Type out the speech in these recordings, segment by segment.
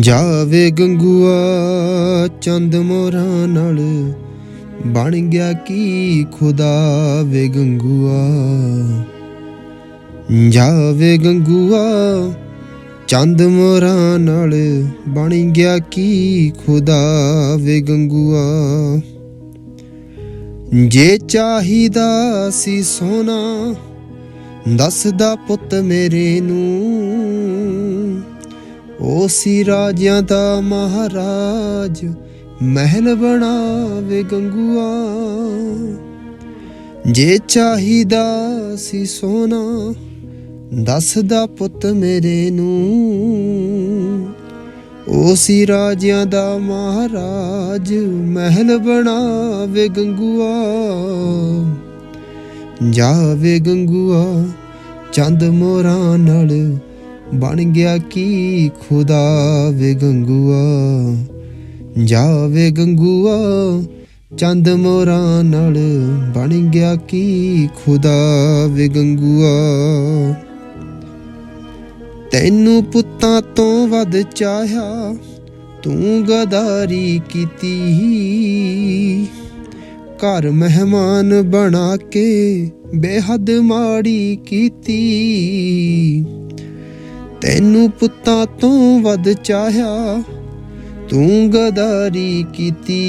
ਜਾਵੇ ਗੰਗੂਆ ਚੰਦ ਮੋਰਾਂ ਨਾਲ। ਬਣ ਗਿਆ ਕੀ ਖੁਦਾ ਵੇ ਗੰਗੂਆ। ਜਾਵੇ ਗੰਗੂਆ ਚੰਦ ਮੋਰਾਂ ਨਾਲ। ਬਣ ਗਿਆ ਕੀ ਖੁਦਾ ਵੇ ਗੰਗੂਆ। ਜੇ ਚਾਹੀਦਾ ਸੀ ਸੋਨਾ, ਦੱਸਦਾ ਪੁੱਤ ਮੇਰੇ ਨੂੰ। ਉਹ ਸੀ ਰਾਜਿਆਂ ਦਾ ਮਹਾਰਾਜ ਮਹਿਲ ਬਣਾਵੇ ਗੰਗੂਆ। ਜੇ ਚਾਹੀਦਾ ਸੀ ਸੋਨਾ, ਦੱਸਦਾ ਪੁੱਤ ਮੇਰੇ ਨੂੰ ਉਹ ਸੀ ਰਾਜਿਆਂ ਦਾ ਮਹਾਰਾਜ ਮਹਿਲ ਬਣਾਵੇ ਗੰਗੂਆ। ਜਾਵੇ ਗੰਗੂਆ ਚੰਦ ਮੋਰਾਂ ਨਾਲ ਬਣ ਗਿਆ ਕੀ ਖੁਦਾ ਵੇ ਗੰਗੂਆ, ਜਾਵੇ ਗੰਗੂਆ, ਚੰਦ ਮੋਰਾਂ ਨਾਲ ਬਣ ਗਿਆ ਕੀ ਖੁਦਾ ਵੇ ਗੰਗੂਆ। ਤੈਨੂੰ ਪੁੱਤਾਂ ਤੋਂ ਵੱਧ ਚਾਹਿਆ, ਤੂੰ ਗਦਾਰੀ ਕੀਤੀ। ਘਰ ਮਹਿਮਾਨ ਬਣਾ ਕੇ ਬੇਹੱਦ ਮਾੜੀ ਕੀਤੀ। ਤੈਨੂੰ ਪੁੱਤਾਂ ਤੋਂ ਵੱਧ ਚਾਹਿਆ, ਤੂੰ ਗਦਾਰੀ ਕੀਤੀ।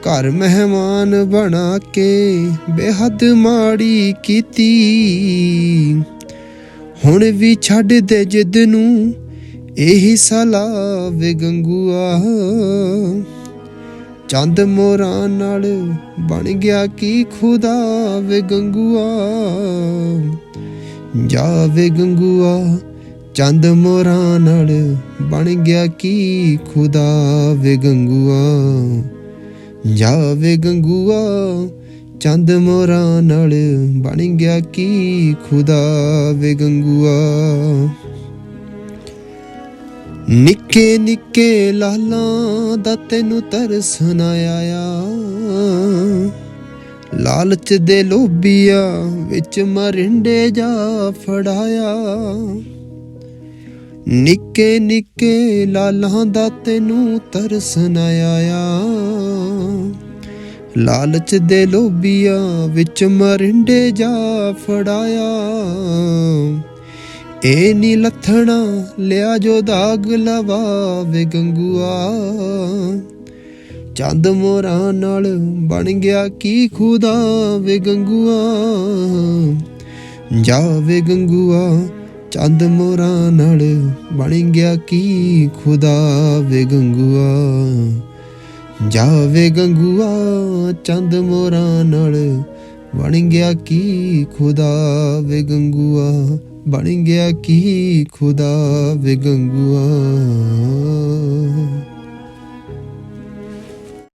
ਘਰ ਮਹਿਮਾਨ ਬਣਾ ਕੇ ਬੇਹੱਦ ਮਾੜੀ ਕੀਤੀ। ਹੁਣ ਵੀ ਛੱਡ ਦੇ ਜਿੱਦ ਨੂੰ, ਇਹੀ ਸਲਾਹ ਵੇ ਗੰਗੂਆ। ਚੰਦ ਮੋਰਾਂ ਨਾਲ ਬਣ ਗਿਆ ਕੀ ਖੁਦਾ ਵੇ ਗੰਗੂਆ। ਜਾਵੇ ਗੰਗੂਆ, ਚੰਦ ਮੋਰਾਂ ਨਾਲ ਬਣ ਗਿਆ ਕੀ ਖੁਦਾ ਵੇ ਗੰਗੂਆ। ਜਾਵੇ ਗੰਗੂਆ, ਚੰਦ ਮੋਰਾਂ ਨਾਲ ਬਣ ਗਿਆ ਕੀ ਖੁਦਾ ਵੇ ਗੰਗੂਆ। ਨਿੱਕੇ ਨਿੱਕੇ ਲਾਲਾਂ ਦਾ ਤੈਨੂੰ ਤਰਸ ਨਾ ਆਇਆ। ਲਾਲਚ ਦੇ ਲੋਭੀਆ ਵਿੱਚ ਮਰਿੰਡੇ ਜਾ ਫੜਾਇਆ। ਨਿੱਕੇ ਨਿੱਕੇ ਲਾਲਾਂ ਦਾ ਤੈਨੂੰ ਤਰਸ ਨਾ ਆਇਆ। ਲਾਲਚ ਦੇ ਲੋਭੀਆ ਵਿੱਚ ਮਰਿੰਡੇ ਜਾ ਫੜਾਇਆ। ਇਹ ਨੀ ਲੱਥਣਾ ਲਿਆ ਜੋ ਦਾਗ ਲਵਾਵੇ ਗੰਗੂਆ। ਚੰਦ ਮੋਰਾਂ ਨਾਲ ਬਣ ਗਿਆ ਕੀ ਖੁਦਾ ਵੇ ਗੰਗੂਆ? ਜਾਵੇ ਗੰਗੂਆ, ਚੰਦ ਮੋਰਾਂ ਨਾਲ ਬਣ ਗਿਆ ਕੀ ਖੁਦਾ ਵੇ ਗੰਗੂਆ? ਜਾਵੇ ਗੰਗੂਆ, ਚੰਦ ਮੋਰਾਂ ਨਾਲ ਬਣ ਗਿਆ ਕੀ ਖੁਦਾ ਵੇ ਗੰਗੂਆ? ਬਣ ਗਿਆ ਕੀ ਖੁਦਾ ਵੇ ਗੰਗੂਆ?